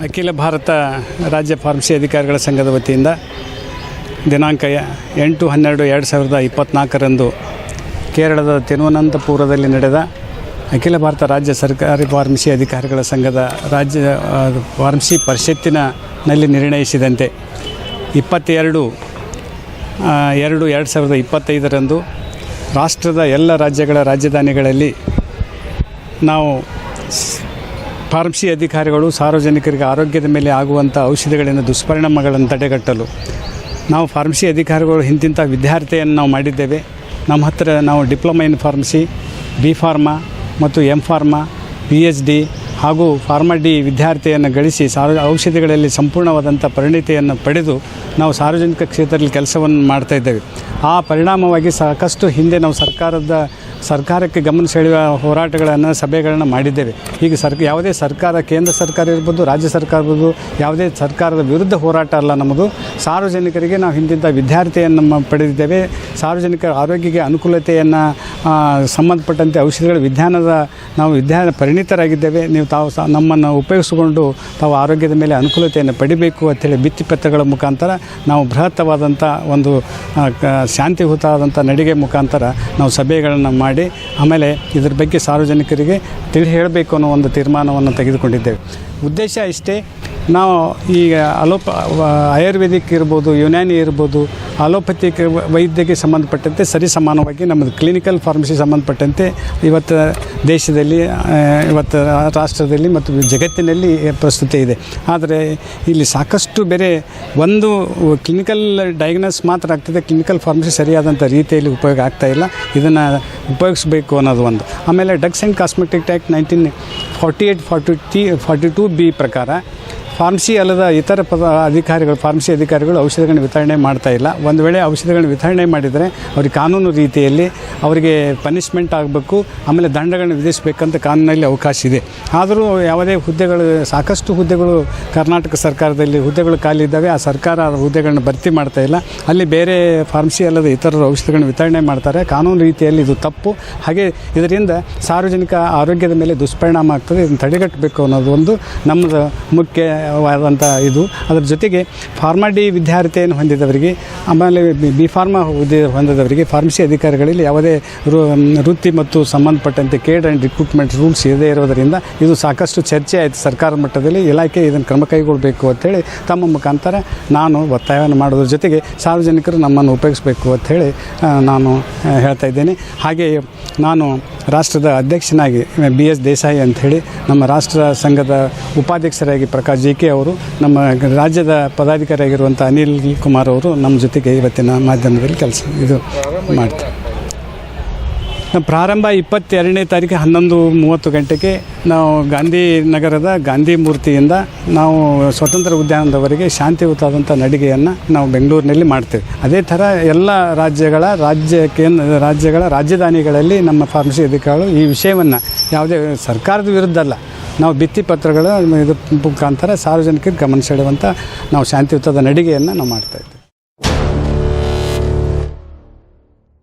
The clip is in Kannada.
ಅಖಿಲ ಭಾರತ ರಾಜ್ಯ ಫಾರ್ಮಸಿ ಅಧಿಕಾರಿಗಳ ಸಂಘದ ವತಿಯಿಂದ ದಿನಾಂಕ ಎಂಟು ಹನ್ನೆರಡು ಎರಡು ಸಾವಿರದ ಇಪ್ಪತ್ತ್ನಾಲ್ಕರಂದು ಕೇರಳದ ತಿರುವನಂತಪುರದಲ್ಲಿ ನಡೆದ ಅಖಿಲ ಭಾರತ ರಾಜ್ಯ ಸರ್ಕಾರಿ ಫಾರ್ಮಸಿ ಅಧಿಕಾರಿಗಳ ಸಂಘದ ರಾಜ್ಯ ಫಾರ್ಮಸಿ ಪರಿಷತ್ತಿನಲ್ಲಿ ನಿರ್ಣಯಿಸಿದಂತೆ ಇಪ್ಪತ್ತೆರಡು ಎರಡು ಎರಡು ಸಾವಿರದ ಇಪ್ಪತ್ತೈದರಂದು ರಾಷ್ಟ್ರದ ಎಲ್ಲ ರಾಜ್ಯಗಳ ರಾಜಧಾನಿಗಳಲ್ಲಿ ನಾವು ಫಾರ್ಮಸಿ ಅಧಿಕಾರಿಗಳು ಸಾರ್ವಜನಿಕರಿಗೆ ಆರೋಗ್ಯದ ಮೇಲೆ ಆಗುವಂಥ ಔಷಧಿಗಳಿಂದ ದುಷ್ಪರಿಣಾಮಗಳನ್ನು ತಡೆಗಟ್ಟಲು. ನಾವು ಫಾರ್ಮಸಿ ಅಧಿಕಾರಿಗಳು ಇಂತಿಂಥ ವಿದ್ಯಾರ್ಥಿಯನ್ನು ನಾವು ಮಾಡಿದ್ದೇವೆ. ನಮ್ಮ ಹತ್ತಿರ ನಾವು diploma in pharmacy, B pharma ಮತ್ತು M pharma, P H D ಹಾಗೂ ಫಾರ್ಮಾ ಡಿ ವಿದ್ಯಾರ್ಥಿಯನ್ನು ಗಳಿಸಿ ಸಾರ್ವ ಔಷಧಿಗಳಲ್ಲಿ ಸಂಪೂರ್ಣವಾದಂಥ ಪರಿಣಿತಿಯನ್ನು ಪಡೆದು ನಾವು ಸಾರ್ವಜನಿಕ ಕ್ಷೇತ್ರದಲ್ಲಿ ಕೆಲಸವನ್ನು ಮಾಡ್ತಾ ಇದ್ದೇವೆ. ಆ ಪರಿಣಾಮವಾಗಿ ಸಾಕಷ್ಟು ಹಿಂದೆ ನಾವು ಸರ್ಕಾರದ, ಸರ್ಕಾರಕ್ಕೆ ಗಮನ ಸೆಳೆಯುವ ಹೋರಾಟಗಳನ್ನು, ಸಭೆಗಳನ್ನು ಮಾಡಿದ್ದೇವೆ. ಈಗ ಸರ್ಕ ಯಾವುದೇ ಸರ್ಕಾರ, ಕೇಂದ್ರ ಸರ್ಕಾರ ಇರ್ಬೋದು, ರಾಜ್ಯ ಸರ್ಕಾರ ಇರ್ಬೋದು, ಯಾವುದೇ ಸರ್ಕಾರದ ವಿರುದ್ಧ ಹೋರಾಟ ಅಲ್ಲ ನಮ್ಮದು. ಸಾರ್ವಜನಿಕರಿಗೆ ನಾವು ಹಿಂದಿದ್ದ ವಿದ್ಯಾರ್ಥಿಯನ್ನು ಪಡೆದಿದ್ದೇವೆ. ಸಾರ್ವಜನಿಕರ ಆರೋಗ್ಯಕ್ಕೆ ಅನುಕೂಲತೆಯನ್ನು ಸಂಬಂಧಪಟ್ಟಂತೆ ಔಷಧಿಗಳ ವಿಜ್ಞಾನದ ನಾವು ವಿಜ್ಞಾನ ಪರಿಣಿತರಾಗಿದ್ದೇವೆ. ನೀವು ತಾವು ಸಹ ನಮ್ಮನ್ನು ಉಪಯೋಗಿಸಿಕೊಂಡು ತಾವು ಆರೋಗ್ಯದ ಮೇಲೆ ಅನುಕೂಲತೆಯನ್ನು ಪಡಿಬೇಕು ಅಂತೇಳಿ ಭಿತ್ತಿಪತ್ರಗಳ ಮುಖಾಂತರ ನಾವು ಬೃಹತ್ತವಾದಂಥ ಒಂದು ಶಾಂತಿಯುತವಾದಂಥ ನಡಿಗೆ ಮುಖಾಂತರ ನಾವು ಸಭೆಗಳನ್ನು ಮಾಡಿ ಆಮೇಲೆ ಇದ್ರ ಬಗ್ಗೆ ಸಾರ್ವಜನಿಕರಿಗೆ ತಿಳಿ ಹೇಳಬೇಕು ಅನ್ನೋ ಒಂದು ತೀರ್ಮಾನವನ್ನು ತೆಗೆದುಕೊಂಡಿದ್ದೇವೆ. ಉದ್ದೇಶ ಇಷ್ಟೇ, ನಾವು ಈಗ ಅಲೋಪ ಆಯುರ್ವೇದಿಕ್ ಇರ್ಬೋದು, ಯುನಾನಿ ಇರ್ಬೋದು, ಅಲೋಪತಿಕ್ ವೈದ್ಯಕ್ಕೆ ಸಂಬಂಧಪಟ್ಟಂತೆ ಸರಿ ಸಮಾನವಾಗಿ ನಮ್ಮದು ಕ್ಲಿನಿಕಲ್ ಫಾರ್ಮಸಿ ಸಂಬಂಧಪಟ್ಟಂತೆ ಇವತ್ತು ದೇಶದಲ್ಲಿ ಇವತ್ತು ರಾಷ್ಟ್ರದಲ್ಲಿ ಮತ್ತು ಜಗತ್ತಿನಲ್ಲಿ ಪ್ರಸ್ತುತಿ ಇದೆ. ಆದರೆ ಇಲ್ಲಿ ಸಾಕಷ್ಟು ಬೇರೆ ಒಂದು ಕ್ಲಿನಿಕಲ್ ಡಯಾಗ್ನೋಸ್ ಮಾತ್ರ ಆಗ್ತದೆ. ಕ್ಲಿನಿಕಲ್ ಫಾರ್ಮಸಿ ಸರಿಯಾದಂಥ ರೀತಿಯಲ್ಲಿ ಉಪಯೋಗ ಆಗ್ತಾ ಇಲ್ಲ. ಇದನ್ನು ಉಪಯೋಗಿಸಬೇಕು ಅನ್ನೋದು ಒಂದು. ಆಮೇಲೆ drugs and cosmetic act nineteen forty eight forty T forty two B ಪ್ರಕಾರ ಫಾರ್ಮಸಿ ಅಲ್ಲದ ಇತರ ಪದ ಅಧಿಕಾರಿಗಳು ಫಾರ್ಮಸಿ ಅಧಿಕಾರಿಗಳು ಔಷಧಗಳನ್ನು ವಿತರಣೆ ಮಾಡ್ತಾ ಇಲ್ಲ. ಒಂದು ವೇಳೆ ಔಷಧಗಳನ್ನು ವಿತರಣೆ ಮಾಡಿದರೆ ಅವ್ರಿಗೆ ಕಾನೂನು ರೀತಿಯಲ್ಲಿ ಅವರಿಗೆ ಪನಿಷ್ಮೆಂಟ್ ಆಗಬೇಕು, ಆಮೇಲೆ ದಂಡಗಳನ್ನು ವಿಧಿಸಬೇಕಂತ ಕಾನೂನಲ್ಲಿ ಅವಕಾಶ ಇದೆ. ಆದರೂ ಯಾವುದೇ ಹುದ್ದೆಗಳು, ಸಾಕಷ್ಟು ಹುದ್ದೆಗಳು ಕರ್ನಾಟಕ ಸರ್ಕಾರದಲ್ಲಿ ಹುದ್ದೆಗಳು ಖಾಲಿ ಇದ್ದಾವೆ, ಆ ಸರ್ಕಾರ ಆ ಹುದ್ದೆಗಳನ್ನ ಭರ್ತಿ ಮಾಡ್ತಾ ಇಲ್ಲ. ಅಲ್ಲಿ ಬೇರೆ ಫಾರ್ಮಸಿ ಅಲ್ಲದ ಇತರರು ಔಷಧಗಳನ್ನು ವಿತರಣೆ ಮಾಡ್ತಾರೆ. ಕಾನೂನು ರೀತಿಯಲ್ಲಿ ಇದು ತಪ್ಪು. ಹಾಗೆ ಇದರಿಂದ ಸಾರ್ವಜನಿಕ ಆರೋಗ್ಯದ ಮೇಲೆ ದುಷ್ಪರಿಣಾಮ ಆಗ್ತದೆ, ಇದನ್ನು ತಡೆಗಟ್ಟಬೇಕು ಅನ್ನೋದು ಒಂದು ನಮ್ಮದು ಮುಖ್ಯವಾದಂಥ ಇದು. ಅದರ ಜೊತೆಗೆ ಫಾರ್ಮಾಡಿ ವಿದ್ಯಾರ್ಥಿಯನ್ನು ಹೊಂದಿದವರಿಗೆ, ಆಮೇಲೆ ಬಿ- ಫಾರ್ಮಾ ಹುದ್ದೆ ಹೊಂದಿದವರಿಗೆ ಫಾರ್ಮಸಿ ಅಧಿಕಾರಿಗಳಲ್ಲಿ ಯಾವುದೇ ವೃತ್ತಿ ಮತ್ತು ಸಂಬಂಧಪಟ್ಟಂತೆ ಕೇಡ್ ಆ್ಯಂಡ್ ರಿಕ್ರೂಟ್ಮೆಂಟ್ ರೂಲ್ಸ್ ಇದೇ ಇರೋದರಿಂದ ಇದು ಸಾಕಷ್ಟು ಚರ್ಚೆ ಆಯಿತು ಸರ್ಕಾರ ಮಟ್ಟದಲ್ಲಿ, ಇಲಾಖೆ ಇದನ್ನು ಕ್ರಮ ಕೈಗೊಳ್ಳಬೇಕು ಅಂತೇಳಿ ತಮ್ಮ ಮುಖಾಂತರ ನಾನು ಒತ್ತಾಯವನ್ನು ಮಾಡೋದ್ರ ಜೊತೆಗೆ ಸಾರ್ವಜನಿಕರು ನಮ್ಮನ್ನು ಉಪಯೋಗಿಸಬೇಕು ಅಂಥೇಳಿ ನಾನು ಹೇಳ್ತಾ ಇದ್ದೇನೆ. ಹಾಗೆ ನಾನು ರಾಷ್ಟ್ರದ ಅಧ್ಯಕ್ಷನಾಗಿ ಬಿ ಎಸ್ ದೇಸಾಯಿ ಅಂಥೇಳಿ ನಮ್ಮ ರಾಷ್ಟ್ರ ಸಂಘದ ಉಪಾಧ್ಯಕ್ಷರಾಗಿ ಪ್ರಕಾಶ್ ಜಿ ಕೆ ಅವರು, ನಮ್ಮ ರಾಜ್ಯದ ಪದಾಧಿಕಾರಿಯಾಗಿರುವಂಥ ಅನಿಲ್ ಕುಮಾರ್ ಅವರು ನಮ್ಮ ಜೊತೆಗೆ ಇವತ್ತಿನ ಮಾಧ್ಯಮದಲ್ಲಿ ಕೆಲಸ ಇದು ಮಾಡ್ತಾರೆ. ನಮ್ಮ ಪ್ರಾರಂಭ ಇಪ್ಪತ್ತೆರಡನೇ ತಾರೀಕು ಹನ್ನೊಂದು ಮೂವತ್ತು ಗಂಟೆಗೆ ನಾವು ಗಾಂಧಿ ನಗರದ ಗಾಂಧಿ ಮೂರ್ತಿಯಿಂದ ನಾವು ಸ್ವತಂತ್ರ ಉದ್ಯಾನದವರೆಗೆ ಶಾಂತಿಯುತವಾದಂಥ ನಡಿಗೆಯನ್ನು ನಾವು ಬೆಂಗಳೂರಿನಲ್ಲಿ ಮಾಡ್ತೇವೆ. ಅದೇ ಥರ ಎಲ್ಲ ರಾಜ್ಯಗಳ ರಾಜ್ಯ ಕೇಂದ್ರ ರಾಜ್ಯಗಳ ರಾಜಧಾನಿಗಳಲ್ಲಿ ನಮ್ಮ ಫಾರ್ಮಸಿ ಅಧಿಕಾರಿಗಳು ಈ ವಿಷಯವನ್ನು ಯಾವುದೇ ಸರ್ಕಾರದ ವಿರುದ್ಧ ಅಲ್ಲ. ನಾವು ಭಿತ್ತಿಪತ್ರಗಳ ಇದು ಮುಖಾಂತರ ಸಾರ್ವಜನಿಕರಿಗೆ ಗಮನ ಸೆಳೆಯುವಂಥ ನಾವು ಶಾಂತಿಯುತದ ನಡಿಗೆಯನ್ನು ನಾವು ಮಾಡ್ತಾಯಿದ್ದೇವೆ